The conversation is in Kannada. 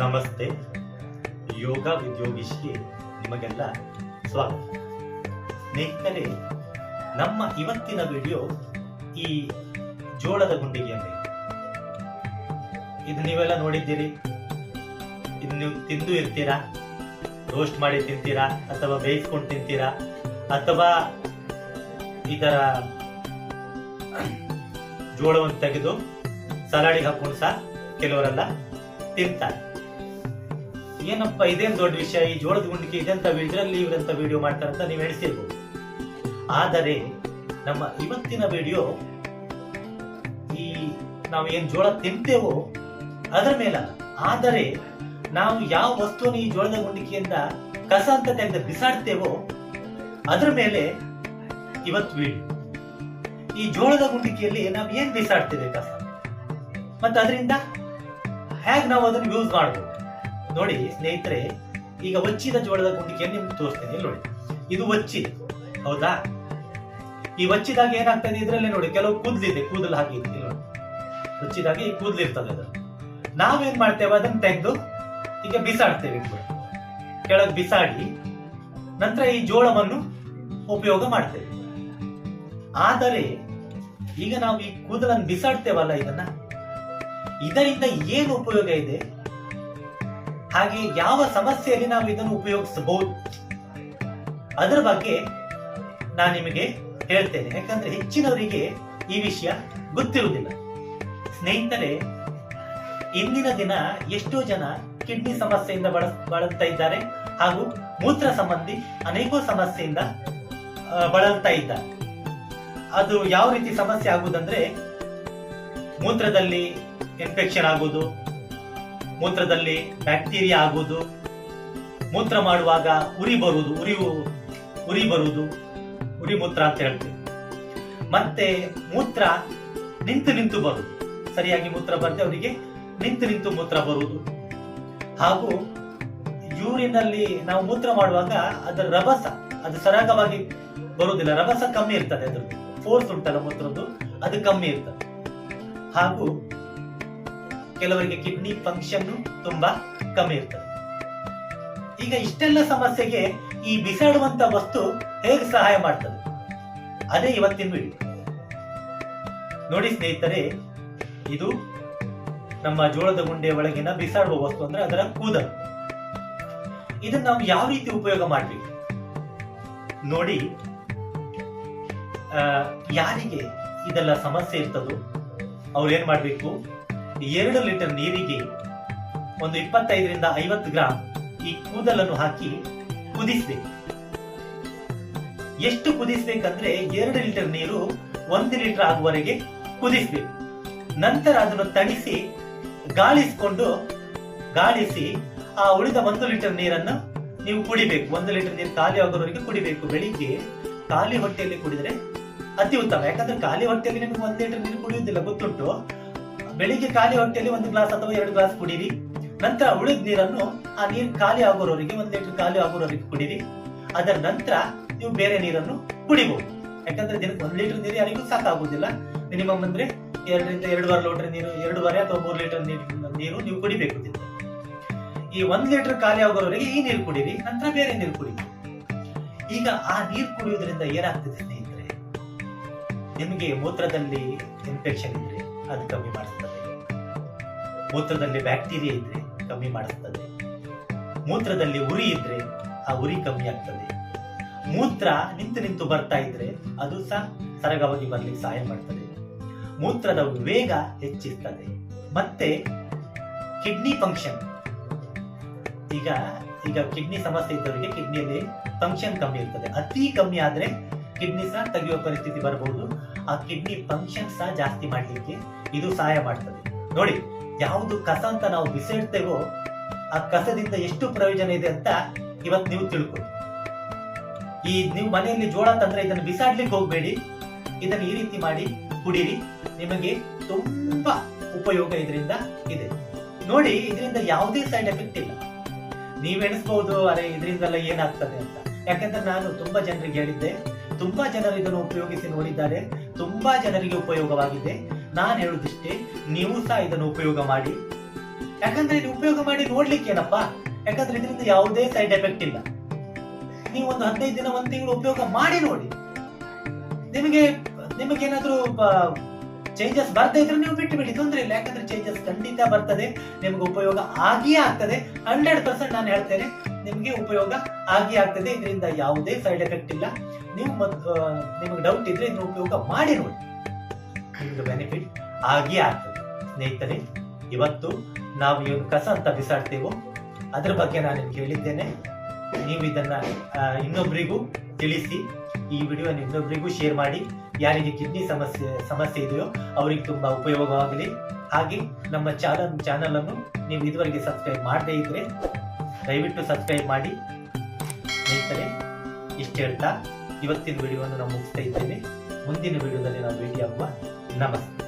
ನಮಸ್ತೆ, ಯೋಗ ವಿದ್ಯೋಗಿಶಿಗೆ ನಿಮಗೆಲ್ಲ ಸ್ವಾಗತ. ಸ್ನೇಹಿತರೆ, ನಮ್ಮ ಇವತ್ತಿನ ವಿಡಿಯೋ ಈ ಜೋಳದ ಗುಂಡಿಗೆಯ ಮೇಲೆ ಇದು. ನೀವೆಲ್ಲ ನೋಡಿದ್ದೀರಿ? ಇದು ನೀವು ತಿಂದು ಇರ್ತೀರಾ? ರೋಸ್ಟ್ ಮಾಡಿ ತಿಂತೀರಾ? ಅಥವಾ ಬೇಯಿಸ್ಕೊಂಡು ತಿಂತೀರಾ? ಅಥವಾ ಇದರ ಜೋಳವನ್ನು ತೆಗೆದು ಸಲಾಡಿಗೆ ಹಾಕೊಂಡು ಸಹ ಕೆಲವರೆಲ್ಲ ತಿಂತಾರೆ. ಏನಪ್ಪ, ಇದೇನ್ ದೊಡ್ಡ ವಿಷಯ? ಈ ಜೋಳದ ಗುಂಡಿಕೆ ಇದೆಂತ ಇದರಲ್ಲಿ ಇವರಂತ ವಿಡಿಯೋ ಮಾಡ್ತಾರಂತ ನೀವು ಎಣಿಸಿರ್ಬೋದು. ಆದರೆ, ನಮ್ಮ ಇವತ್ತಿನ ವಿಡಿಯೋ ಈ ನಾವು ಏನ್ ಜೋಳ ತಿಂತೇವೋ ಅದರ ಮೇಲೆ ಆದರೆ, ನಾವು ಯಾವ ವಸ್ತುವನ್ನು ಈ ಜೋಳದ ಗುಂಡಿಕೆಯಿಂದ ಕಸ ಅಂತ ತೆಗೆದು ಬಿಸಾಡ್ತೇವೋ ಅದರ ಮೇಲೆ ಇವತ್ತು ವಿಡಿಯೋ ಈ ಜೋಳದ ಗುಂಡಿಕೆಯಲ್ಲಿ ನಾವು ಏನ್ ಬಿಸಾಡ್ತೇವೆ ಕಸ? ಮತ್ತೆ ಅದರಿಂದ ಹೇಗೆ ನಾವು ಅದನ್ನು ಯೂಸ್ ಮಾಡಬಹುದು ನೋಡಿ ಸ್ನೇಹಿತರೆ, ಈಗ ಒಚ್ಚಿದ ಜೋಳದ ಗುಂಡಿಕೆಯನ್ನು ನಿಮ್ಗೆ ತೋರಿಸ್ತೇನೆ. ಇಲ್ಲಿ ನೋಡಿ. ಇದು ಒಚ್ಚಿದೆ ಹೌದಾ? ಈ ಒಚ್ಚಿದಾಗ ಏನಾಗ್ತದೆ ಇದರಲ್ಲಿ ನೋಡಿ, ಕೆಲವು ಕೂದಲಿದೆ, ಕೂದಲು ಹಾಕಿ ಇಲ್ಲಿ ನೋಡಿ. ಈ ಕೂದಲು ಇರ್ತದೆ ಅದು. ನಾವೇನ್ ಮಾಡ್ತೇವೆ? ಅದನ್ನ ತೆಗೆದು ಈಗ ಬಿಸಾಡ್ತೇವೆ ಕೂಡ ಕೆಳಗೆ ಬಿಸಾಡಿ, ನಂತರ ಈ ಜೋಳವನ್ನು ಉಪಯೋಗ ಮಾಡ್ತೇವೆ. ಆದರೆ, ಈಗ ನಾವು ಈ ಕೂದಲನ್ನು ಬಿಸಾಡ್ತೇವಲ್ಲ ಇದನ್ನ? ಇದರಿಂದ ಏನು ಉಪಯೋಗ ಇದೆ? ಹಾಗೆ ಯಾವ ಸಮಸ್ಯೆಯಲ್ಲಿ ನಾವು ಇದನ್ನು ಉಪಯೋಗಿಸಬಹುದು? ಅದರ ಬಗ್ಗೆ ನಾನು ನಿಮಗೆ ಹೇಳ್ತೇನೆ. ಯಾಕಂದ್ರೆ ಹೆಚ್ಚಿನವರಿಗೆ ಈ ವಿಷಯ ಗೊತ್ತಿರುವುದಿಲ್ಲ. ಸ್ನೇಹಿತರೆ, ಇಂದಿನ ದಿನ ಎಷ್ಟೋ ಜನ ಕಿಡ್ನಿ ಸಮಸ್ಯೆಯಿಂದ ಬಳ ಬಳಲ್ತಾ ಇದ್ದಾರೆ ಹಾಗೂ ಮೂತ್ರ ಸಂಬಂಧಿ ಅನೇಕ ಸಮಸ್ಯೆಯಿಂದ ಬಳಲ್ತಾ ಇದ್ದಾರೆ. ಅದು ಯಾವ ರೀತಿ ಸಮಸ್ಯೆ ಆಗುವುದಂದ್ರೆ ಮೂತ್ರದಲ್ಲಿ ಇನ್ಫೆಕ್ಷನ್ ಆಗುವುದು ಮೂತ್ರದಲ್ಲಿ ಬ್ಯಾಕ್ಟೀರಿಯಾ ಆಗುವುದು. ಮೂತ್ರ ಮಾಡುವಾಗ ಉರಿ ಬರುವುದು, ಉರಿ ಉರಿ ಬರುವುದು. ಉರಿ ಮೂತ್ರ ಅಂತ ಹೇಳ್ತೀವಿ. ಮತ್ತೆ ಮೂತ್ರ ನಿಂತು ನಿಂತು ಬರುವುದು. ಸರಿಯಾಗಿ ಮೂತ್ರ ಬರದೆ ಅವರಿಗೆ ನಿಂತು ನಿಂತು ಮೂತ್ರ ಬರುವುದು. ಹಾಗೂ ಯೂರಿನಲ್ಲಿ ನಾವು ಮೂತ್ರ ಮಾಡುವಾಗ ಅದರ ರಭಸ, ಅದು ಸರಾಗವಾಗಿ ಬರುವುದಿಲ್ಲ. ರಭಸ ಕಮ್ಮಿ ಇರ್ತದೆ ಅದ್ರದ್ದು. ಫೋರ್ಸ್ ಉಂಟಲ್ಲ ಮೂತ್ರದ್ದು, ಅದು ಕಮ್ಮಿ ಇರ್ತದೆ. ಹಾಗೂ ಕೆಲವರಿಗೆ ಕಿಡ್ನಿ ಫಂಕ್ಷನ್ ತುಂಬಾ ಕಮ್ಮಿ ಇರ್ತದೆ. ಈಗ ಇಷ್ಟೆಲ್ಲ ಸಮಸ್ಯೆಗೆ ಈ ಬಿಸಾಡುವಂತ ವಸ್ತು ಹೇಗೆ ಸಹಾಯ ಮಾಡ್ತದೆ? ಅದೇ ಇವತ್ತಿನ ವಿಡಿಯೋ ನೋಡಿ ಸ್ನೇಹಿತರೆ, ಇದು ನಮ್ಮ ಜೋಳದ ಗುಂಡೆಯ ಒಳಗಿನ ಬಿಸಾಡುವ ವಸ್ತು ಅಂದ್ರೆ ಅದರ ಕೂದಲು. ಇದನ್ನ ನಾವು ಯಾವ ರೀತಿ ಉಪಯೋಗ ಮಾಡ್ಬೇಕು? ನೋಡಿ ಯಾರಿಗೆ ಇದೆಲ್ಲ ಸಮಸ್ಯೆ ಇರ್ತದೋ ಅವ್ರು ಏನ್ ಮಾಡ್ಬೇಕು? ಎರಡು ಲೀಟರ್ ನೀರಿಗೆ ಒಂದು ಇಪ್ಪತ್ತೈದರಿಂದ ಐವತ್ತು ಗ್ರಾಂ ಈ ಕೂದಲನ್ನು ಹಾಕಿ ಕುದಿಸ್ಬೇಕು. ಎಷ್ಟು ಕುದಿಸ್ಬೇಕಂದ್ರೆ ಎರಡು ಲೀಟರ್ ನೀರು ಒಂದು ಲೀಟರ್ ಆಗುವವರೆಗೆ ಕುದಿಸ್ಬೇಕು. ನಂತರ ಅದನ್ನು ತಣಿಸಿ, ಗಾಳಿಸ್ಕೊಂಡು, ಗಾಳಿಸಿ ಆ ಉಳಿದ ಒಂದು ಲೀಟರ್ ನೀರನ್ನು ನೀವು ಕುಡಿಬೇಕು. ಒಂದು ಲೀಟರ್ ನೀರು ಖಾಲಿ ಆಗೋವರೆಗೆ ಕುಡಿಬೇಕು. ಬೆಳಿಗ್ಗೆ ಖಾಲಿ ಹೊಟ್ಟೆಯಲ್ಲಿ ಕುಡಿದ್ರೆ ಅತಿ ಉತ್ತಮ. ಯಾಕಂದ್ರೆ ಖಾಲಿ ಹೊಟ್ಟೆಯಲ್ಲಿ ನಿಮಗೆ ಒಂದು ಲೀಟರ್ ನೀರು ಕುಡಿಯುವುದಿಲ್ಲ, ಗೊತ್ತುಂಟು? ಬೆಳಿಗ್ಗೆ ಖಾಲಿ ಹೊಟ್ಟೆಯಲ್ಲಿ ಒಂದು ಗ್ಲಾಸ್ ಅಥವಾ ಎರಡು ಗ್ಲಾಸ್ ಕುಡೀರಿ. ನಂತರ ಉಳಿದ ನೀರನ್ನು ಆ ನೀರು ಖಾಲಿ ಆಗೋರವರಿಗೆ, ಒಂದು ಲೀಟರ್ ಖಾಲಿ ಆಗೋರವರಿಗೆ ಕುಡೀರಿ. ಅದರ ನಂತರ ನೀವು ಬೇರೆ ನೀರನ್ನು ಕುಡಿಬಹುದು ಯಾಕಂದ್ರೆ ದಿನಕ್ಕೆ ಒಂದು ಲೀಟರ್ ನೀರು ಯಾರಿಗೂ ಸಾಕಾಗುವುದಿಲ್ಲ ಮಿನಿಮಮ್ ಅಂದ್ರೆ ಎರಡರಿಂದ ಎರಡೂವರೆ ಲೀಟರ್ ನೀರು, ಎರಡೂವರೆ ಅಥವಾ ಮೂರು ಲೀಟರ್ ನೀರು ನೀವು ಕುಡಿಬೇಕು ಈ ಒಂದು ಲೀಟರ್ ಖಾಲಿ ಆಗೋರವರೆಗೆ ಈ ನೀರು ಕುಡೀರಿ, ನಂತರ ಬೇರೆ ನೀರು ಕುಡೀರಿ. ಈಗ ಆ ನೀರು ಕುಡಿಯುವುದರಿಂದ ಏನಾಗ್ತದೆ ಸ್ನೇಹಿತರೆ? ನಿಮಗೆ ಮೂತ್ರದಲ್ಲಿ ಇನ್ಫೆಕ್ಷನ್ ಇದ್ರೆ ಅದು ಕಮ್ಮಿ ಮಾಡಿಸ್ತದೆ ಮೂತ್ರದಲ್ಲಿ ಬ್ಯಾಕ್ಟೀರಿಯಾ ಇದ್ರೆ ಕಮ್ಮಿ ಮಾಡಿಸ್ತದೆ. ಮೂತ್ರದಲ್ಲಿ ಉರಿ ಇದ್ರೆ ಆ ಉರಿ ಕಮ್ಮಿ ಆಗ್ತದೆ. ಮೂತ್ರ ನಿಂತು ನಿಂತು ಬರ್ತಾ ಇದ್ರೆ ಅದು ಸಹ ಸರಗವಾಗಿ ಬರ್ಲಿಕ್ಕೆ ಸಹಾಯ ಮಾಡ್ತದೆ. ಮೂತ್ರದ ವೇಗ ಹೆಚ್ಚಿಸ್ತದೆ ಮತ್ತೆ ಕಿಡ್ನಿ ಫಂಕ್ಷನ್ ಈಗ ಈಗ ಕಿಡ್ನಿ ಸಮಸ್ಯೆ ಇದ್ದವರಿಗೆ ಕಿಡ್ನಿಯಲ್ಲಿ ಫಂಕ್ಷನ್ ಕಮ್ಮಿ ಇರ್ತದೆ. ಅತಿ ಕಮ್ಮಿ ಆದ್ರೆ ಕಿಡ್ನಿ ಸಹ ತೆಗೆಯುವ ಪರಿಸ್ಥಿತಿ ಬರಬಹುದು. ಆ ಕಿಡ್ನಿ ಫಂಕ್ಷನ್ ಸಹ ಜಾಸ್ತಿ ಮಾಡಲಿಕ್ಕೆ ಇದು ಸಹಾಯ ಮಾಡ್ತದೆ. ನೋಡಿ ಯಾವುದು ಕಸ ಅಂತ ನಾವು ಬಿಸಾಡ್ತೇವೋ ಆ ಕಸದಿಂದ ಎಷ್ಟು ಪ್ರಯೋಜನ ಇದೆ ಅಂತ ಇವತ್ತು ನೀವು ತಿಳ್ಕೊಳ್ಳಿ ಈ ನೀವು ಮನೆಯಲ್ಲಿ ಜೋಳ ತಂದ್ರೆ ಇದನ್ನು ಬಿಸಾಡ್ಲಿಕ್ಕೆ ಹೋಗ್ಬೇಡಿ. ಇದನ್ನು ಈ ರೀತಿ ಮಾಡಿ ಕುಡೀರಿ. ನಿಮಗೆ ತುಂಬಾ ಉಪಯೋಗ ಇದರಿಂದ ಇದೆ. ನೋಡಿ, ಇದರಿಂದ ಯಾವುದೇ ಸೈಡ್ ಎಫೆಕ್ಟ್ ಇಲ್ಲ. ನೀವ್ ಎಣಿಸ್ಬಹುದು ಅರೆ, ಇದರಿಂದೆಲ್ಲ ಏನಾಗ್ತದೆ ಅಂತ. ಯಾಕಂದ್ರೆ ನಾನು ತುಂಬಾ ಜನರಿಗೆ ಹೇಳಿದ್ದೆ, ತುಂಬಾ ಜನರು ಇದನ್ನು ಉಪಯೋಗಿಸಿ ನೋಡಿದ್ದಾರೆ, ತುಂಬಾ ಜನರಿಗೆ ಉಪಯೋಗವಾಗಿದೆ. ನಾನು ಹೇಳುದಿಷ್ಟೇ, ನೀವು ಸಹ ಇದನ್ನು ಉಪಯೋಗ ಮಾಡಿ. ಯಾಕಂದ್ರೆ ಇದು ಉಪಯೋಗ ಮಾಡಿ ನೋಡ್ಲಿಕ್ಕೆ ಏನಪ್ಪ? ಯಾಕಂದ್ರೆ ಇದರಿಂದ ಯಾವುದೇ ಸೈಡ್ ಎಫೆಕ್ಟ್ ಇಲ್ಲ. ನೀವು ಒಂದು ಹದಿನೈದು ದಿನ, ಒಂದು ತಿಂಗಳು ಉಪಯೋಗ ಮಾಡಿ ನೋಡಿ. ನಿಮಗೆ ಏನಾದ್ರೂ ಚೇಂಜಸ್ ಬರ್ತಾ ಇದ್ರೆ ನೀವು ಬಿಟ್ಟು ಬಿಡಿ, ತೊಂದ್ರೆ ಇಲ್ಲ. ಯಾಕಂದ್ರೆ ಚೇಂಜಸ್ ಖಂಡಿತ ಬರ್ತದೆ, ನಿಮ್ಗೆ ಉಪಯೋಗ ಆಗಿಯೇ ಆಗ್ತದೆ. ಹಂಡ್ರೆಡ್ ಪರ್ಸೆಂಟ್ ನಾನು ಹೇಳ್ತೇನೆ ನಿಮ್ಗೆ ಉಪಯೋಗ ಆಗಿ ಆಗ್ತದೆ. ಇದರಿಂದ ಯಾವುದೇ ಸೈಡ್ ಎಫೆಕ್ಟ್ ಇಲ್ಲ. ನೀವು ನಿಮಗೆ ನಿಮ್ಗೆ ಡೌಟ್ ಇದ್ರೆ ಇದನ್ನ ಉಪಯೋಗ ಮಾಡಿ ನೋಡಿ. ನಿಮ್ಗೆ ಬೆನಿಫಿಟ್ ಆಗಿ ಆಗ್ತದೆ. ಸ್ನೇಹಿತರೆ, ಇವತ್ತು ನಾವು ಏನು ಕಸ ಅಂತ ಬಿಸಾಡ್ತೇವೋ, ಅದ್ರ ಬಗ್ಗೆ ನಾನು ನಿಮ್ಗೆ ಹೇಳಿದ್ದೇನೆ. ನೀವು ಇದನ್ನ ಇನ್ನೊಬ್ಬರಿಗೂ ತಿಳಿಸಿ, ಈ ವಿಡಿಯೋ ಇನ್ನೊಬ್ರಿಗೂ ಶೇರ್ ಮಾಡಿ. ಯಾರಿಗೆ ಕಿಡ್ನಿ ಸಮಸ್ಯೆ ಸಮಸ್ಯೆ ಇದೆಯೋ, ಅವರಿಗೆ ತುಂಬಾ ಉಪಯೋಗವಾಗಲಿ. ಹಾಗೆ ನಮ್ಮ ಚಾನಲ್ ಚಾನಲ್ ಅನ್ನು ನೀವು ಇದುವರೆಗೆ ಸಬ್ಸ್ಕ್ರೈಬ್ ಮಾಡದೇ ಇದ್ರೆ ದಯವಿಟ್ಟು ಸಬ್ಸ್ಕ್ರೈಬ್ ಮಾಡಿ. ಸ್ನೇಹಿತರೆ, ಇಷ್ಟ ಹೇಳ್ತಾ, ಇವತ್ತಿನ ವಿಡಿಯೋವನ್ನು ನಾವು ಮುಗಿಸ್ತಾ ಇದ್ದೇನೆ. ಮುಂದಿನ ವಿಡಿಯೋದಲ್ಲಿ ನಾವು ナマス